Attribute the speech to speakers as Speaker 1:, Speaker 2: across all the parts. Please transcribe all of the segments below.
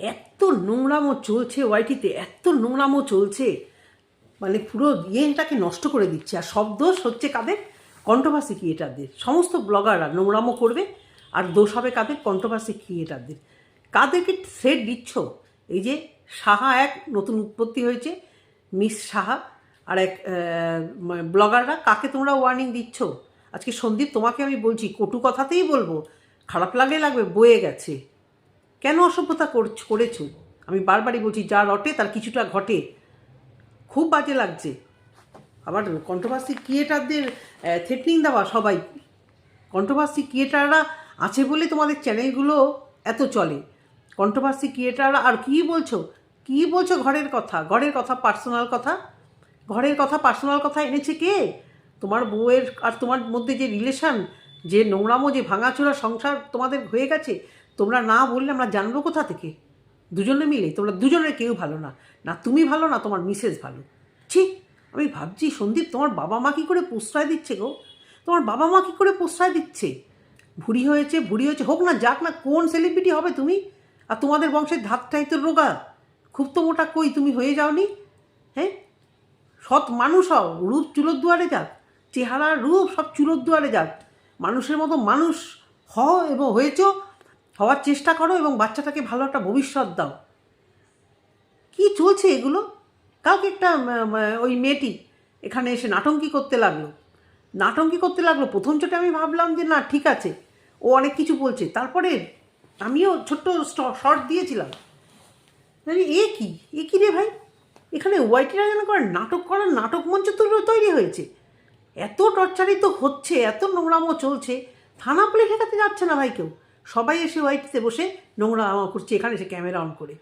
Speaker 1: এত নোংরামো চলছে ওয়াইটিতে, এত নোংরামো চলছে। মানে পুরো ইয়েটাকে নষ্ট করে দিচ্ছে। আর সব দোষ হচ্ছে কাদের? কন্ট্রোভার্সি ক্রিয়েটারদের সমস্ত ব্লগাররা নোংরামো করবে, আর দোষ হবে কাদের? কন্ট্রোভার্সি ক্রিয়েটারদের কাদেরকে থ্রেড দিচ্ছ? এই যে সাহা এক নতুন উৎপত্তি হয়েছে, মিস সাহা, আর এক ব্লগাররা কাকে তোমরা ওয়ার্নিং দিচ্ছ? আজকে সন্দীপ তোমাকে আমি বলছি, কটু কথাতেই বলব। খারাপ লাগলে লাগবে, বয়ে গেছে। কেন অসভ্যতা করছ- করেছ? আমি বারবারই বলছি, যা রটে তার কিছুটা ঘটে। খুব বাজে লাগছে। আবার কন্ট্রোভার্সি ক্রিয়েটারদের থ্রেটনিং দেওয়া সবাই। কন্ট্রোভার্সি ক্রিয়েটাররা আছে বলে তোমাদের চ্যানেলগুলো এত চলে। কন্ট্রোভার্সি ক্রিয়েটাররা আর কী বলছো? কী বলছো ঘরের কথা? ঘরের কথা পার্সোনাল কথা? ঘরের কথা পার্সোনাল কথা এনেছে কে? তোমার বউয়ের আর তোমার মধ্যে যে রিলেশন যে নোংরামো, যে ভাঙাচোরা সংসার তোমাদের হয়ে গেছে তোমরা না বললে আমরা জানব কোথা থেকে? দুজনে মিলে তোমরা দুজনের কেউ ভালো না। না তুমি ভালো, না তোমার মিসেস ভালো। ছি, আমি ভাবছি সন্দীপ, তোমার বাবা মা কী করে প্রশ্রয় দিচ্ছে গো? তোমার বাবা মা কী করে প্রশ্রয় দিচ্ছে? ভুড়ি হয়েছে ভুড়ি হয়েছে, হোক না যাক না, কোন সেলিব্রিটি হবে তুমি? আর তোমাদের বংশের ধাতটাই তো রোগা। খুব তো মোটা কই, তুমি হয়ে যাওনি? হ্যাঁ? সৎ মানুষ হও, রূপ চুলোর দুয়ারে যাক। চেহারা রূপ সব চুলোর দুয়ারে যাক। মানুষের মতো মানুষ হও এবং হয়েছ হওয়ার চেষ্টা করো এবং বাচ্চাটাকে ভালো একটা ভবিষ্যৎ দাও। কি চলছে এগুলো? কাউকে একটা ওই মেয়েটি এখানে এসে নাটঙ্কি করতে লাগল। নাটঙ্কি করতে লাগল। প্রথম চোটে আমি ভাবলাম যে, না, ঠিক আছে। ও অনেক কিছু বলছে। তারপরে আমিও ছোট্ট শর্ট দিয়েছিলাম। আরে এ কি? এ কি রে ভাই? এখানে ওয়াইটিরা যেন করে নাটক করার নাটক মঞ্চ তৈরি হয়েছে। এত টর্চারিত হচ্ছে, এত নোংরামো চলছে। থানা পুলিশ ঠেকাতে যাচ্ছে না ভাই কেউ। সবাই এসে ওয়াইটিতে বসে নোংরা করছে, এখানে এসে ক্যামেরা অন করে।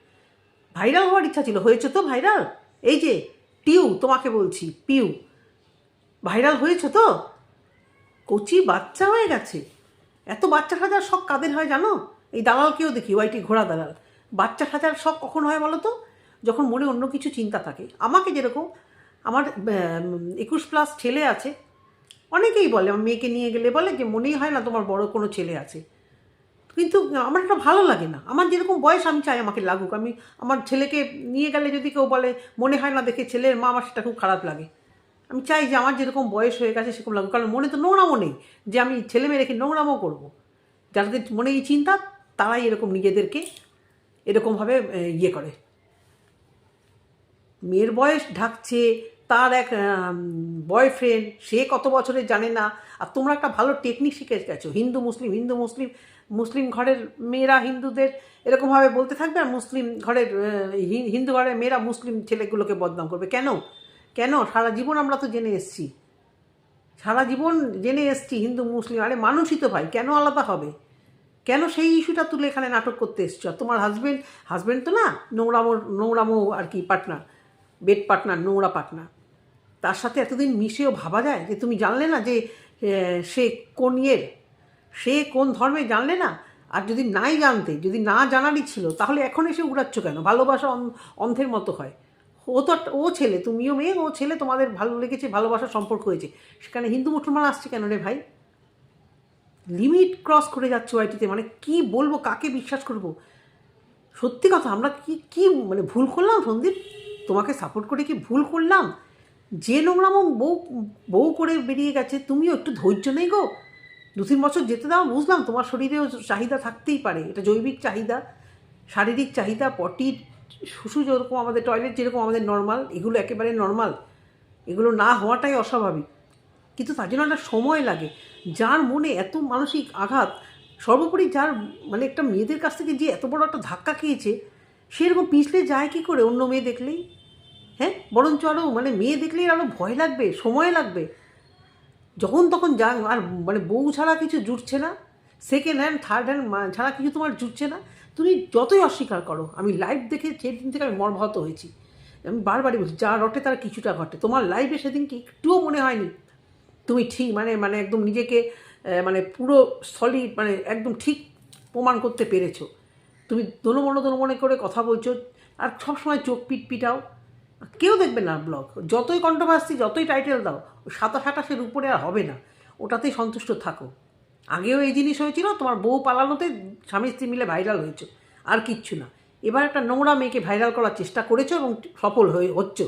Speaker 1: ভাইরাল হওয়ার ইচ্ছা ছিল, হয়েছে তো ভাইরাল? এই যে টিউ তোমাকে বলছি, পিউ। ভাইরাল হয়েছে তো? কচি বাচ্চা হয়ে গেছে। এত বাচ্চা সাজার শখ কাদের হয় জানো? এই দালালকেও দেখি, ওয়াইটি ঘোড়া দালাল। বাচ্চা সাজার শখ কখন হয় বলো তো? যখন মনে অন্য কিছু চিন্তা থাকে। আমাকে যেরকম, আমার একুশ প্লাস ছেলে আছে। অনেকেই বলে, আমার মেয়েকে নিয়ে গেলে বলে যে, মনেই হয় না তোমার বড় কোনো ছেলে আছে। কিন্তু আমার একটা ভালো লাগে না। আমার যেরকম বয়স, আমি চাই আমাকে লাগুক। আমি আমার ছেলেকে নিয়ে গেলে যদি কেউ বলে, মনে হয় না দেখে ছেলের মা, আমার সেটা খুব খারাপ লাগে। আমি চাই যে আমার যেরকম বয়স হয়ে গেছে, সেরকম লাগুক। কারণ মনে তো নোংরামো নেই যে আমি ছেলে মেয়ে রেখে নোংরামো করব। যাদের মনে এই চিন্তা, তারাই এরকম নিজেদেরকে এরকমভাবে ইয়ে করে। মেয়ের বয়স ঢাকছে তার এক বয়ফ্রেন্ড সে কত বছরের জানে না। আর তোমরা একটা ভালো টেকনিক শিখে গেছো। হিন্দু, মুসলিম হিন্দু, মুসলিম মুসলিম ঘরের মেয়েরা হিন্দুদের এরকমভাবে বলতে থাকবে আর মুসলিম ঘরের হিন্দু ঘরের মেয়েরা মুসলিম ছেলেগুলোকে বদনাম করবে। কেন? কেন? সারা জীবন আমরা তো জেনে এসছি। সারা জীবন জেনে এসছি হিন্দু, মুসলিম। আরে মানুষই তো ভাই, কেন আলাদা হবে? কেন সেই ইস্যুটা তুলে এখানে নাটক করতে এসছো? আর তোমার হাজবেন্ড হাজবেন্ড তো না, নোংরামো নোংরামো আর কি পার্টনার বেড পার্টনার নোংরা পার্টনার তার সাথে এতদিন মিশেও ভাবা যায় যে তুমি জানলে না যে সে কোন ইয়ের? সে কোন ধর্মে জানলে না? আর যদি নাই জানতে, যদি না জানারই ছিল, তাহলে এখন এসে উড়াচ্ছ কেন? ভালোবাসা অন- অন্ধের মতো হয়। ও তো ও ছেলে, তুমিও মেয়ে, ও ছেলে, তোমাদের ভালো লেগেছে, ভালোবাসার সম্পর্ক হয়েছে। সেখানে হিন্দু মুসলমান আসছে কেন রে ভাই? লিমিট ক্রস করে যাচ্ছে ওয়াইটিতে মানে কি বলব, কাকে বিশ্বাস করব? সত্যি কথা, আমরা কি কি মানে ভুল করলাম সন্দীপ? তোমাকে সাপোর্ট করে কি ভুল করলাম? যে নোংরামো বউ বউ করে বেরিয়ে গেছে, তুমিও একটু ধৈর্য নেই গো। দু তিন বছর যেতে দাও, বুঝলাম তোমার শরীরেও চাহিদা থাকতেই পারে। এটা জৈবিক চাহিদা, শারীরিক চাহিদা, পটির শুশু যেরকম আমাদের টয়লেট যেরকম আমাদের নর্মাল এগুলো একেবারে নর্মাল এগুলো না হওয়াটাই অস্বাভাবিক। কিন্তু তার জন্য একটা সময় লাগে। যার মনে এত মানসিক আঘাত, সর্বোপরি যার মানে একটা মেয়েদের কাছ থেকে যে এত বড় একটা ধাক্কা খেয়েছে সেরকম পিছলে যায় কি করে? অন্য মেয়ে দেখলেই? হ্যাঁ? বরঞ্চ আরও মানে মেয়ে দেখলেই আরও ভয় লাগবে, সময় লাগবে। যখন তখন যা, আর মানে বউ ছাড়া কিছু জুটছে না সেকেন্ড হ্যান্ড থার্ড হ্যান্ড ছাড়া কিছু তোমার জুটছে না। তুমি যতই অস্বীকার করো, আমি লাইভ দেখে সেদিন থেকে আমি মর্মাহত হয়েছি। আমি বারবারই বলছি, যা রটে তার কিছুটা ঘটে। তোমার লাইভে সেদিনকে একটুও মনে হয়নি। তুমি ঠিক মানে মানে একদম নিজেকে মানে পুরো সলিড মানে একদম ঠিক প্রমাণ করতে পেরেছ। তুমি দোনমনে দোনমনে করে কথা বলছো, আর সবসময় চোখ পিট পিটাও। কেউ দেখবে না ব্লগ যতই কন্ট্রোভার্সি যতই টাইটেল দাও সাতাশ আঠাশের উপরে আর হবে না। ওটাতেই সন্তুষ্ট থাকো। আগেও এই জিনিস হয়েছিল, তোমার বউ পালানোতে স্বামী স্ত্রী মিলে ভাইরাল হয়েছে। আর কিচ্ছু না। এবার একটা নোংরা মেয়েকে ভাইরাল করার চেষ্টা করেছ এবং সফল হয়ে হচ্ছ।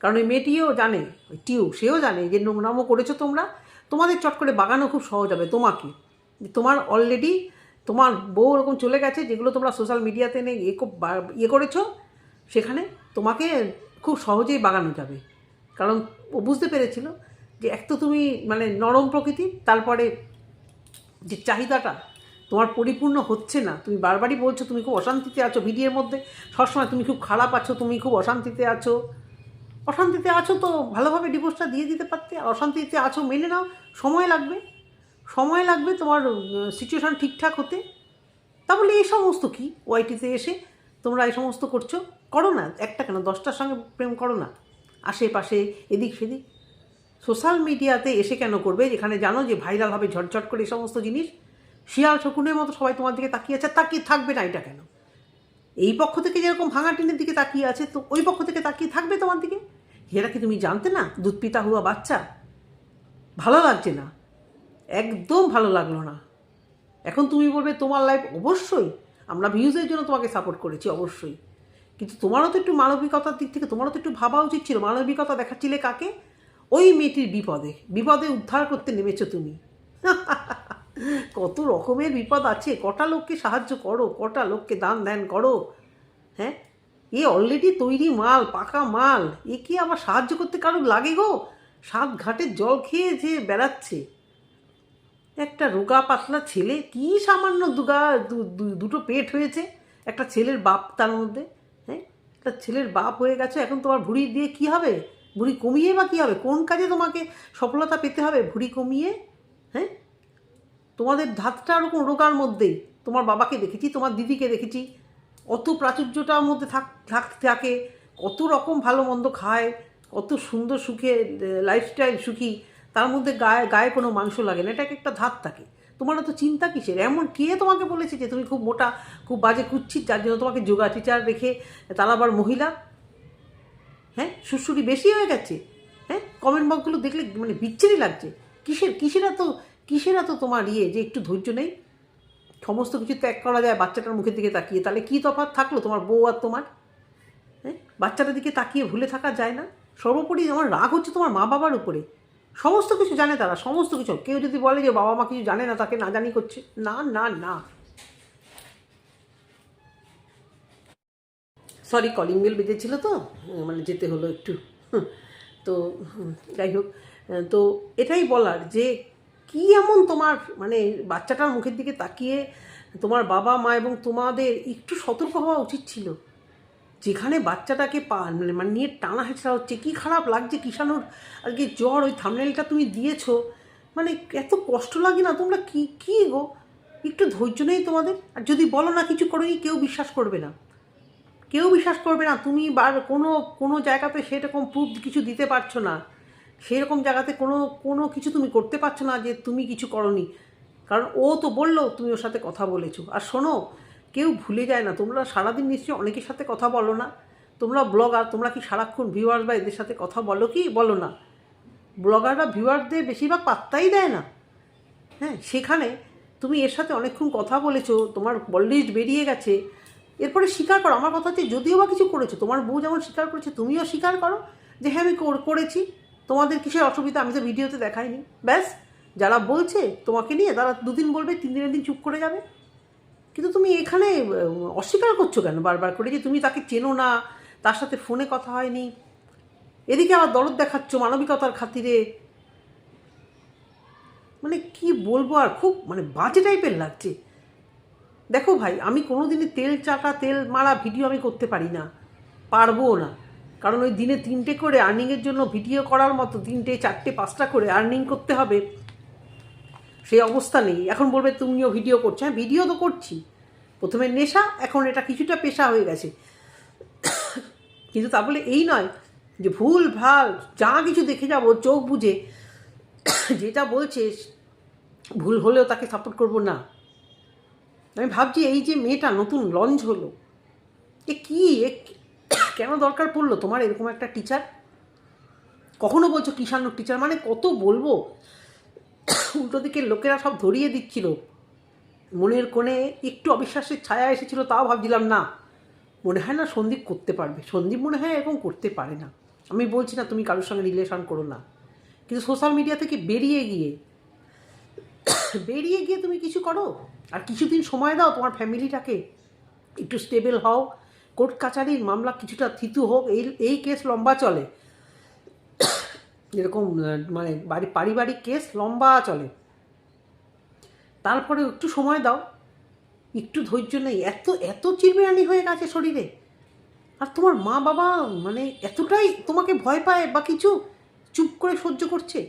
Speaker 1: কারণ ওই মেয়েটিও জানে ওই টিউ সেও জানে যে নোংরামও করেছ তোমরা। তোমাদের চট করে বাগানো খুব সহজ হবে, তোমাকে। তোমার অলরেডি তোমার বউ ওরকম চলে গেছে, যেগুলো তোমরা সোশ্যাল মিডিয়াতে ইয়ে ইয়ে করেছ, সেখানে তোমাকে খুব সহজেই বাগানো যাবে। কারণ ও বুঝতে পেরেছিল যে এক তো তুমি মানে নরম প্রকৃতির তারপরে যে চাহিদাটা তোমার পরিপূর্ণ হচ্ছে না। তুমি বারবারই বলছো, তুমি খুব অশান্তিতে আছো ভিডিওর মধ্যে। সবসময় তুমি খুব খারাপ আছো, তুমি খুব অশান্তিতে আছো। অশান্তিতে আছো তো ভালোভাবে ডিভোর্সটা দিয়ে দিতে পারতে, আর অশান্তিতে আছো মেনে নাও, সময় লাগবে। সময় লাগবে তোমার সিচুয়েশান ঠিকঠাক হতে। তাহলে এই সমস্ত কি? ওয়াইটিতে এসে তোমরা এই সমস্ত করছ। করো না, একটা কেন? দশটার সঙ্গে প্রেম করো না। আশেপাশে, এদিক সেদিক। সোশ্যাল মিডিয়াতে এসে কেন করবে? যেখানে জানো যে ভাইরাল হবে ঝটঝট করে এই সমস্ত জিনিস। শিয়াল শকুনের মতো সবাই তোমার দিকে তাকিয়ে আছে, তাকিয়ে থাকবে না এটা কেন? এই পক্ষ থেকে যেরকম ভাঙা টিনের দিকে তাকিয়ে আছে, তো ওই পক্ষ থেকে তাকিয়ে থাকবে তোমার দিকে? এরা কি তুমি জানতে না, দুধ পিতা হুয়া বাচ্চা? ভালো লাগছে না। একদম ভালো লাগল না। এখন তুমি বলবে, তোমার লাইফ অবশ্যই। আমরা ভিউজের জন্য তোমাকে সাপোর্ট করেছি, অবশ্যই। কিন্তু তোমারও তো একটু মানবিকতার দিক থেকে, তোমারও তো একটু ভাবা উচিত ছিল, মানবিকতা দেখাচ্ছিলে কাকে? ওই মেয়েটির বিপদে বিপদে উদ্ধার করতে নেমেছো তুমি। কত রকমের বিপদ আছে, কটা লোককে সাহায্য করো, কটা লোককে দান ধ্যান করো হ্যাঁ? এ অলরেডি তৈরি মাল, পাকা মাল, এ কি আবার সাহায্য করতে কারও লাগে গো? সাত ঘাটের জল খেয়ে যে বেড়াচ্ছে। একটা রোগা পাতলা ছেলে, কি সামান্য দুগা দুটো পেট হয়েছে, একটা ছেলের বাপ তার মধ্যে। একটা ছেলের বাপ হয়ে গেছে, এখন তোমার ভুঁড়ি দিয়ে কি হবে? ভুঁড়ি কমিয়ে বা কী হবে? কোন কাজে তোমাকে সফলতা পেতে হবে? ভুঁড়ি কমিয়ে? হ্যাঁ? তোমাদের ধাতটা ওরকম রোগার মধ্যেই। তোমার বাবাকে দেখেছি, তোমার দিদিকে দেখেছি। অত প্রাচুর্যটার মধ্যে থাক, থাক- থাকে। কত রকম ভালো মন্দ খায়, কত সুন্দর সুখে লাইফস্টাইল সুখী। তার মধ্যে গায়ে গায়ে কোনো মাংস লাগে না। এটাকে একটা ধাত থাকে। তোমার তো চিন্তা কিসের? এমন কে তোমাকে বলেছে যে তুমি খুব মোটা, খুব বাজে কুচ্ছিত, যার জন্য তোমাকে যোগা টিচার রেখে তারা আবার মহিলা? হ্যাঁ সুরসুরি বেশি হয়ে গেছে। হ্যাঁ কমেন্ট বক্সগুলো দেখলে মানে বিচ্ছিরি লাগছে। কিসের কিসের এত কিসের এত তোমার ইয়ে যে একটু ধৈর্য নেই? সমস্ত কিছু ত্যাগ করা যায়, বাচ্চাটার মুখের দিকে তাকিয়ে। তাহলে কী তফাৎ থাকল তোমার বউ আর তোমার? হ্যাঁ বাচ্চাটার দিকে তাকিয়ে ভুলে থাকা যায় না? সর্বোপরি আমার রাগ হচ্ছে তোমার মা বাবার উপরে। সমস্ত কিছু জানে তারা, সমস্ত কিছু। কেউ যদি বলে যে বাবা মা কিছু জানে না, তাকে না জানি করছে, না না না। সরি কলিং বেল বেজেছিল তো মানে যেতে হলো একটু। তো, যাই হোক, তো এটাই বলার যে কি এমন তোমার মানে বাচ্চাটার মুখের দিকে তাকিয়ে তোমার বাবা মা এবং তোমাদের একটু সতর্ক হওয়া উচিত ছিল। যেখানে বাচ্চাটাকে পা মানে মানে নিয়ে টানা হেঁচড়া হচ্ছে কী খারাপ লাগছে কিষানোর আজকে জ্বর, ওই থামনেলটা তুমি দিয়েছ। মানে এত কষ্ট লাগে না, তোমরা কি, কী গো? একটু ধৈর্য নেই তোমাদের? আর যদি বলো না কিছু করোনি কেউ বিশ্বাস করবে না। কেউ বিশ্বাস করবে না, তুমি বার, কোনো কোনো জায়গাতে সেরকম প্রুফ কিছু দিতে পারছ না। সেরকম জায়গাতে কোনো কোনো কিছু তুমি করতে পারছ না যে তুমি কিছু করনি। কারণ ও তো বলল, তুমি ওর সাথে কথা বলেছ। আর শোনো কেউ ভুলে যায় না। তোমরা সারাদিন নিশ্চয়ই অনেকের সাথে কথা বলো না। তোমরা ব্লগার, তোমরা কি সারাক্ষণ ভিউয়ার্স বা এদের সাথে কথা বলো কি? বলো না। ব্লগাররা ভিউয়ারদের বেশিরভাগ পাত্তাই দেয় না। হ্যাঁ সেখানে তুমি এর সাথে অনেকক্ষণ কথা বলেছ, তোমার লিস্ট বেরিয়ে গেছে। এরপরে স্বীকার করো। আমার কথা হচ্ছে যদিও বা কিছু করেছ, তোমার বউ যেমন স্বীকার করেছে, তুমিও স্বীকার করো যে হ্যাঁ আমি কর- করেছি। তোমাদের কিসের অসুবিধা? আমি তো ভিডিওতে দেখাইনি। ব্যাস, যারা বলছে তোমাকে নিয়ে, তারা দুদিন বলবে তিন দিনের দিন চুপ করে যাবে। কিন্তু তুমি এখানে অস্বীকার করছ কেন বারবার করে যে তুমি তাকে চেনো না, তার সাথে ফোনে কথা হয়নি? এদিকে আবার দরদ দেখাচ্ছ মানবিকতার খাতিরে। মানে কি বলব আর, খুব মানে বাজে টাইপের লাগছে। দেখো ভাই, আমি কোনোদিনই তেল চাটা, তেল মারা ভিডিও আমি করতে পারি না, পারবও না। কারণ ওই দিনে তিনটে করে আর্নিংয়ের জন্য ভিডিও করার মতো, তিনটে, চারটে, পাঁচটা করে আর্নিং করতে হবে। সেই অবস্থা নেই। এখন বলবে, তুমিও ভিডিও করছ। হ্যাঁ ভিডিও তো করছি। প্রথমে নেশা, এখন এটা কিছুটা পেশা হয়ে গেছে। কিন্তু তা বলে এই নয় যে ভুল, ভালো, যা কিছু দেখে যাব, চোখ বুঝে যেটা বলছে, ভুল হলেও তাকে সাপোর্ট করব না। আমি ভাবছি এই যে মেয়েটা নতুন লঞ্চ হলো, এ কি, এ কেন দরকার পড়ল? তোমার এরকম একটা টিচার কখনো বলছো কিষাণুর টিচার মানে কত বলব? উল্টো দিকের লোকেরা সব ধরিয়ে দিচ্ছিল। মনের কোণে একটু অবিশ্বাসের ছায়া এসেছিল, তাও ভাবছিলাম, না, মনে হয় না সন্দীপ করতে পারবে। সন্দীপ মনে হয় এরকম করতে পারে না। আমি বলছি, না, তুমি কারোর সঙ্গে রিলেশন করো না। কিন্তু সোশ্যাল মিডিয়া থেকে বেরিয়ে গিয়ে বেরিয়ে গিয়ে তুমি কিছু করো? আর কিছুদিন সময় দাও তোমার ফ্যামিলিটাকে একটু স্টেবল হও। কোর্ট কাছারির মামলা কিছুটা থিতু হোক, এই এই কেস লম্বা চলে। এরকম মানে বাড়ি, পারিবারিক কেস লম্বা চলে। তারপরে একটু সময় দাও, একটু ধৈর্য নেই, এত এত চিরবিরানি হয়ে গেছে শরীরে। আর তোমার মা বাবা মানে এতটাই তোমাকে ভয় পায় বা কিছু চুপ করে সহ্য করছে?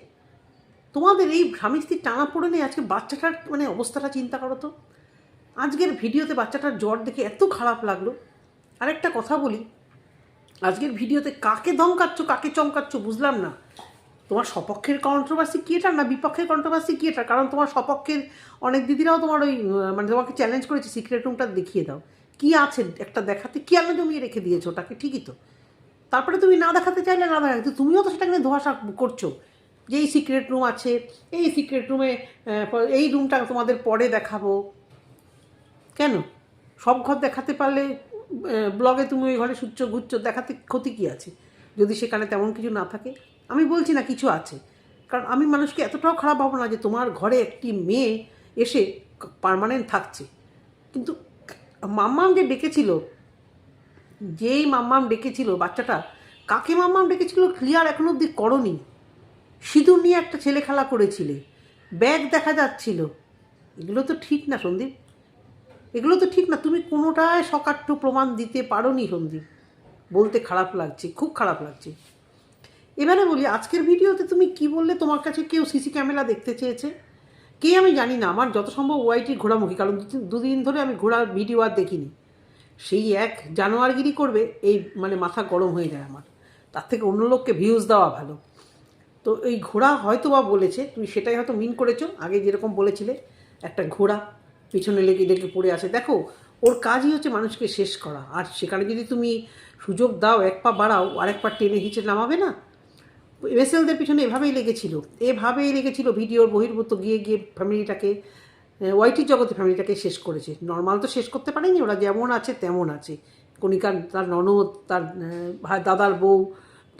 Speaker 1: তোমাদের এই স্বামী স্ত্রীর টানা পড়ে নেই আজকে বাচ্চাটার মানে অবস্থাটা চিন্তা করো তো। আজকের ভিডিওতে বাচ্চাটার জ্বর দেখে এত খারাপ লাগল। আরেকটা কথা বলি, আজকের ভিডিওতে কাকে ধমকাচ্ছ, কাকে চমকাচ্ছ বুঝলাম না। তোমার সপক্ষের কন্ট্রোভার্সি কি এটা না বিপক্ষের কন্ট্রোভার্সি কি এটা কারণ তোমার সপক্ষের অনেক দিদিরাও তোমার ওই মানে তোমাকে চ্যালেঞ্জ করেছে সিক্রেট রুমটা দেখিয়ে দাও। কি আছে একটা দেখাতে? কি আলো জমিয়ে রেখে দিয়েছ ওটাকে? ঠিকই তো। তারপরে তুমি না দেখাতে চাইলে না দেখাতে। তুমিও তো সেটাকে নিয়ে ধোয়াশা করছ যে এই সিক্রেট রুম আছে, এই সিক্রেট রুমে এই রুমটা তোমাদের পরে দেখাবো। কেন? সব ঘর দেখাতে পারলে ব্লগে তুমি ওই ঘরে সূর্য গুচ্ছ, দেখাতে ক্ষতি কী আছে? যদি সেখানে তেমন কিছু না থাকে। আমি বলছি না কিছু আছে। কারণ আমি মানুষকে এতটাও খারাপ ভাবো না যে তোমার ঘরে একটি মেয়ে এসে পার্মানেন্ট থাকছে। কিন্তু মাম্মাম যে ডেকেছিল, যেই মাম্মাম ডেকেছিল বাচ্চাটা, কাকে মাম্মাম ডেকেছিল ক্লিয়ার এখন অবধি করনি। সিঁদুর নিয়ে একটা ছেলে খেলা করেছিলে, ব্যাগ দেখা যাচ্ছিল। এগুলো তো ঠিক না সন্দীপ। এগুলো তো ঠিক না, তুমি কোনোটায় সকাট্য প্রমাণ দিতে পারো নি সন্দীপ। বলতে খারাপ লাগছে, খুব খারাপ লাগছে। এবারে বলি, আজকের ভিডিওতে তুমি কি বললে? তোমার কাছে কেউ সিসি ক্যামেরা দেখতে চেয়েছে? কে আমি জানি না, আমার যত সম্ভব ওয়াইটি ঘোরামুখী কারণ দুদিন- ধরে আমি ঘোড়ার ভিডিও আর দেখিনি। সেই এক জানোয়ারগিরি করবে, এই মানে মাথা গরম হয়ে যায় আমার। তার থেকে অন্য লোককে ভিউজ দেওয়া ভালো। তো এই ঘোড়া হয়তো বা বলেছে, তুমি সেটাই হয়তো মিন করেছ। আগে যেরকম বলেছিলে, একটা ঘোড়া পিছনে লেগে লেগে পড়ে আছে। দেখো, ওর কাজই হচ্ছে মানুষকে শেষ করা। আর সেখানে যদি তুমি সুযোগ দাও, এক পা বাড়াও, আরেক পা টেনে হিচে নামাবে না এমএসএলদের পিছনে এভাবেই লেগেছিল। এভাবেই লেগেছিল ভিডিওর বহির্ভূত গিয়ে গিয়ে ফ্যামিলিটাকে ওয়াইটি জগতে ফ্যামিলিটাকে শেষ করেছে। নর্মাল তো শেষ করতে পারেনি, ওরা যেমন আছে তেমন আছে। কণিকার, তার ননদ, তার দাদার বউ,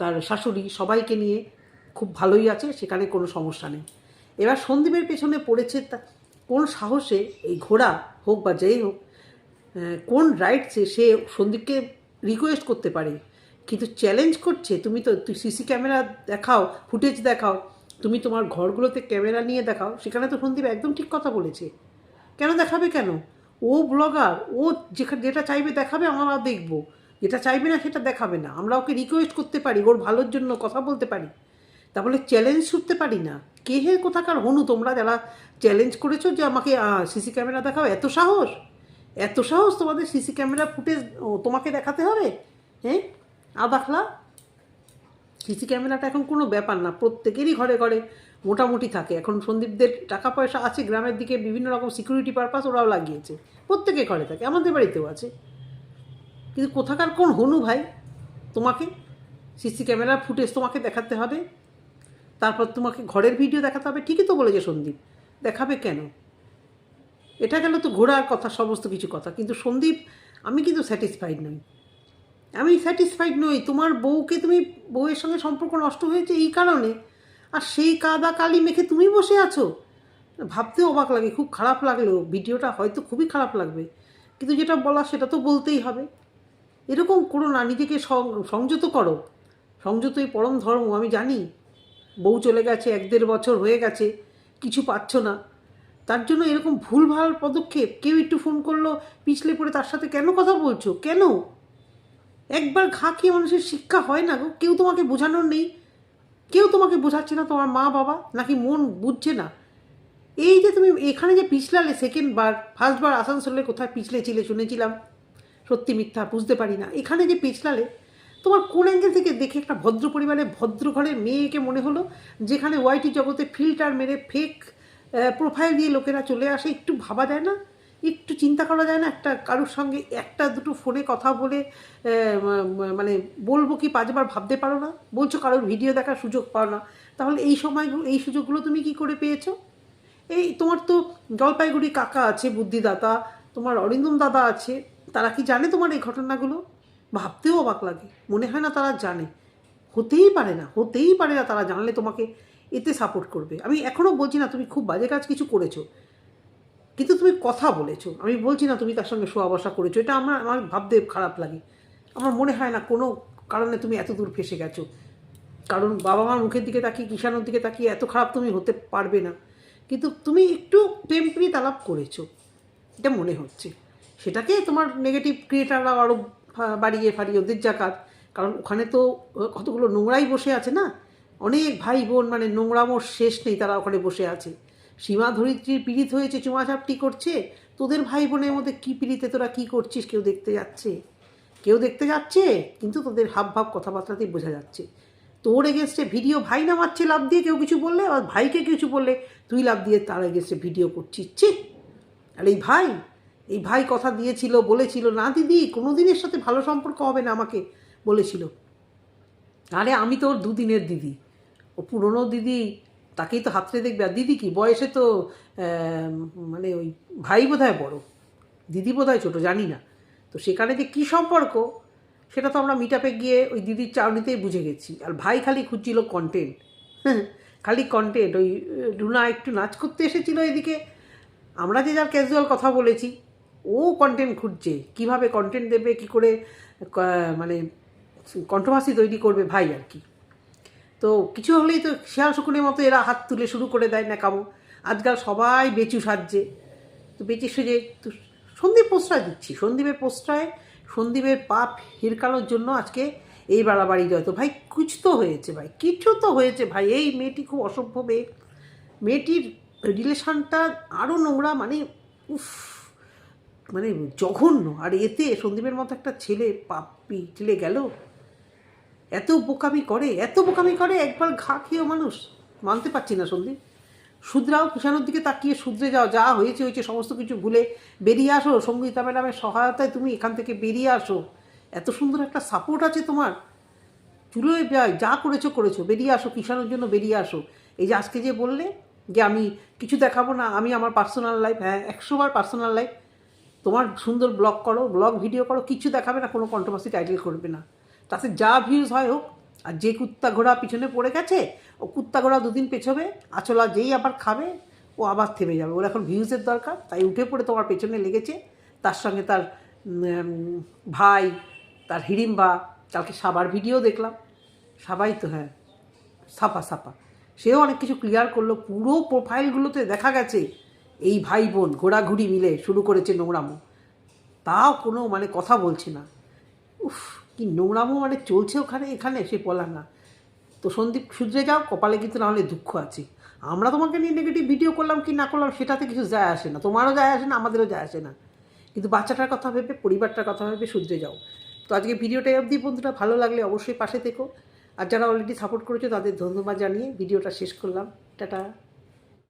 Speaker 1: তার শাশুড়ি সবাইকে নিয়ে খুব ভালোই আছে, সেখানে কোনো সমস্যা নেই। এবার সন্দীপের পেছনে পড়েছে তা, কোন সাহসে এই ঘোড়া হোক বা যেই হোক কোন রাইটসে সে সন্দীপকে রিকোয়েস্ট করতে পারে? কিন্তু চ্যালেঞ্জ করছে, তুমি তো, তুই সিসি ক্যামেরা দেখাও ফুটেজ দেখাও, তুমি তোমার ঘরগুলোতে ক্যামেরা নিয়ে দেখাও, সেখানে তো সন্দীপ একদম ঠিক কথা বলেছে। কেন দেখাবে কেন? ও ব্লগার ও যেখানে যেটা চাইবে দেখাবে, আমরা দেখব। যেটা চাইবে না, সেটা দেখাবে না। আমরা ওকে রিকোয়েস্ট করতে পারি, ওর ভালোর জন্য কথা বলতে পারি। তাহলে চ্যালেঞ্জ ছুটতে পারি না। কে হে কোথাকার হনু? তোমরা যারা চ্যালেঞ্জ করেছ যে আমাকে সিসি ক্যামেরা দেখাও, এত সাহস? এত সাহস তোমাদের সিসি ক্যামেরা ফুটেজ তোমাকে দেখাতে হবে? হ্যাঁ? আ দেখলা সিসি ক্যামেরাটা এখন কোনো ব্যাপার না, প্রত্যেকেরই ঘরে ঘরে মোটামুটি থাকে। এখন সন্দীপদের টাকা পয়সা আছে, গ্রামের দিকে বিভিন্ন রকম সিকিউরিটি পারপাস ওরাও লাগিয়েছে। প্রত্যেকে ঘরে থাকে, আমাদের বাড়িতেও আছে। কিন্তু কোথাকার কোন হনু ভাই? তোমাকে সিসি ক্যামেরার ফুটেজ তোমাকে দেখাতে হবে। তারপর তোমাকে ঘরের ভিডিও দেখাতে হবে। ঠিকই তো বলেছে সন্দীপ। দেখাবে কেন? এটা গেল তো ঘোরার কথা, সমস্ত কিছু কথা। কিন্তু সন্দীপ, আমি কিন্তু স্যাটিসফাইড নই। আমি স্যাটিসফাইড নই। তোমার বউকে তুমি বউয়ের সঙ্গে সম্পর্ক নষ্ট হয়েছে এই কারণে। আর সেই কাদা কালি মেখে তুমি বসে আছো। ভাবতেও অবাক লাগে, খুব খারাপ লাগল। ভিডিওটা হয়তো খুবই খারাপ লাগবে। কিন্তু যেটা বলা সেটা তো বলতেই হবে। এরকম করো না, নিজেকে সংযত করো। সংযতই পরম ধর্ম, আমি জানি। বউ চলে গেছে, এক দেড় বছর হয়ে গেছে, কিছু পাচ্ছ না। তার জন্য এরকম ভুলভাল পদক্ষেপ, কেউ একটু ফোন করল, পিছলে পড়ে তার সাথে কেন কথা বলছো? কেন? একবার ঘা খেয়ে মানুষের শিক্ষা হয় না গো। কেউ তোমাকে বোঝানোর নেই। কেউ তোমাকে বোঝাচ্ছে না তোমার মা বাবা, নাকি মন বুঝছে না। এই যে তুমি এখানে যে পিছলালে সেকেন্ড বার ফার্স্ট বার আসানসোলে কোথায় পিছলেছিলে শুনেছিলাম। সত্যি মিথ্যা, বুঝতে পারি না। এখানে যে পিছলালে, তোমার কোন অ্যাঙ্গেল থেকে দেখে একটা ভদ্র পরিবারে ভদ্র ঘরের মেয়েকে মনে হলো, যেখানে ওয়াইটি জগতে ফিল্টার মেরে ফেক প্রোফাইল দিয়ে লোকেরা চলে আসে? একটু ভাবা যায় না? একটু চিন্তা করা যায় না? একটা কারোর সঙ্গে একটা দুটো ফোনে কথা বলে মানে বলব কি পাঁচবার ভাবতে পারো না? বলছো কারোর ভিডিও দেখার সুযোগ পাও না। তাহলে এই সময়গুলো এই সুযোগগুলো তুমি কি করে পেয়েছ? এই তোমার তো জলপাইগুড়ি কাকা আছে, বুদ্ধিদাতা, তোমার অরিন্দম দাদা আছে, তারা কি জানে তোমার এই ঘটনাগুলো? ভাবতেও অবাক লাগে। মনে হয় না তারা জানে। হতেই পারে না, হতেই পারে না তারা জানলে তোমাকে এতে সাপোর্ট করবে। আমি এখনও বলছি না তুমি খুব বাজে কাজ কিছু করেছ। কিন্তু তুমি কথা বলেছ। আমি বলছি না তুমি তার সঙ্গে শোয়া বসা করেছ। এটা আমার আমার ভাবতে খারাপ লাগে। আমার মনে হয় না কোনো কারণে তুমি এত দূর ফেসে গেছো। কারণ বাবা মার মুখের দিকে তাকিয়ে কিষানোর দিকে তাকিয়ে এত খারাপ তুমি হতে পারবে না। কিন্তু তুমি একটু টেম্পরি তালাপ করেছ। এটা মনে হচ্ছে। সেটাকে তোমার নেগেটিভ ক্রিয়েটাররা আরও বাড়িয়ে ফাড়িয়ে ওদের জাকাত কারণ ওখানে তো কতগুলো নোংরাই বসে আছে না? অনেক ভাই বোন মানে নোংরামোর শেষ নেই তারা ওখানে বসে আছে। সীমা ধরিত্রীর পীড়িত হয়েছে, চুমাচাপটি করছে। তোদের ভাই বোনের মধ্যে কী পীড়িতে, তোরা কী করছিস? কেউ দেখতে যাচ্ছে। কেউ দেখতে যাচ্ছে, কিন্তু তোদের হাব ভাব কথাবার্তাতেই বোঝা যাচ্ছে। তোর এগেনস্টে ভিডিও ভাই না মারছে লাভ দিয়ে কেউ কিছু বললে? আর ভাইকে কিছু বললে? তুই লাভ দিয়ে তার এগেনস্টে ভিডিও করছিস। ছি! আর এই ভাই এই ভাই কথা দিয়েছিল, বলেছিল, না দিদি কোনো দিনের সাথে ভালো সম্পর্ক হবে না আমাকে। বলেছিল। আরে আমি তোর দুদিনের দিদি। ও পুরনো দিদি তাকেই তো হাতরে দেখবে। আর দিদি কি, বয়সে তো মানে ওই ভাই বোধ হয় বড়ো। দিদি বোধ হয় ছোটো, জানি না। তো সেখানে যে কী সম্পর্ক, সেটা তো আমরা মিট গিয়ে ওই দিদির চাউনিতেই বুঝে গেছি। আর ভাই খালি খুঁজছিল কন্টেন্ট খালি কন্টেন্ট ওই রুনা একটু নাচ করতে এসেছিল এদিকে। আমরা যে যার ক্যাজুয়াল কথা বলেছি, ও কন্টেন্ট খুঁজছে। কীভাবে কন্টেন্ট দেবে, কি করে মানে কন্ট্রোভার্সি তৈরি করবে ভাই আর কি। তো কিছু হলেই তো শেয়াল শকুনের মতো এরা হাত তুলে শুরু করে দেয় না কামো আজকাল সবাই বেচু সাজছে। তো বেচে সেজে তো সন্দীপ প্রশ্রয় দিচ্ছি। সন্দীপের প্রশ্রয় সন্দীপের পাপ হিরকানোর জন্য আজকে এই বাড়াবাড়ি তো ভাই, কিছু তো হয়েছে ভাই, কিছু তো হয়েছে ভাই। এই মেয়েটি খুব অসভ্য মেয়ে। মেয়েটির রিলেশনটা আরও নোংরা মানে উফ মানে জঘন্য। আর এতে সন্দীপের মতো একটা ছেলে, পাপি ছেলে গেল। এত বোকামি করে, এত বোকামি করে, একবার ঘা খেয়েও মানুষ। মানতে পারছি না, সন্দীপ। শুধরাও কিষানোর দিকে তাকিয়ে শুধরে যাও, যা হয়েছে হয়েছে, সমস্ত কিছু ভুলে বেরিয়ে আসো। সঙ্গীতা ম্যাডামের সহায়তায় তুমি এখান থেকে বেরিয়ে আসো। এত সুন্দর একটা সাপোর্ট আছে তোমার। চুলোয় যায় যা করেছ করেছ। বেরিয়ে আসো কিষানোর জন্য বেরিয়ে আসো। এই যে আজকে যে বললে যে আমি কিছু দেখাবো না, আমি আমার পার্সোনাল লাইফ হ্যাঁ একশোবার পার্সোনাল লাইফ তোমার সুন্দর ব্লগ করো ব্লগ ভিডিও করো, কিছু দেখাবে না, কোনো কন্ট্রোভার্সি টাইটেল করবে না। তাতে যা ভিউজ হয় হোক, আর যে কুত্তা ঘোড়া পিছনে পড়ে গেছে, ও কুত্তা ঘোড়া দুদিন পেছবে, আচলা যেই আবার খাবে, ও আবার থেমে যাবে। ওর এখন ভিউজের দরকার, তাই উঠে পড়ে তোমার পেছনে লেগেছে। তার সঙ্গে তার ভাই, তার হিড়িম্বা, কালকে সাবার ভিডিও দেখলাম। সবাই তো হ্যাঁ সাপা সাপা সেও অনেক কিছু ক্লিয়ার করল। পুরো প্রোফাইলগুলোতে দেখা গেছে, এই ভাই বোন ঘোরাঘুরি মিলে শুরু করেছে নোংরামো। তাও কোনো মানে কথা বলছে না। উফ কি নোংরামো মানে চলছে ওখানে, এখানে? সে বলার না। তো সন্দীপ, শুধরে যাও, কপালে কিন্তু নাহলে দুঃখ আছে। আমরা তোমাকে নিয়ে নেগেটিভ ভিডিও করলাম কি না করলাম, সেটাতে কিছু যায় আসে না। তোমারও যায় আসে না, আমাদেরও যায় আসে না। কিন্তু বাচ্চাটার কথা ভেবে, পরিবারটার কথা ভেবে শুধরে যাও। তো আজকে ভিডিওটা অবধি বন্ধুরা, ভালো লাগলে অবশ্যই পাশে থেকো। আর যারা অলরেডি সাপোর্ট করেছ, তাদের ধন্যবাদ জানিয়ে ভিডিওটা শেষ করলাম। টাটা।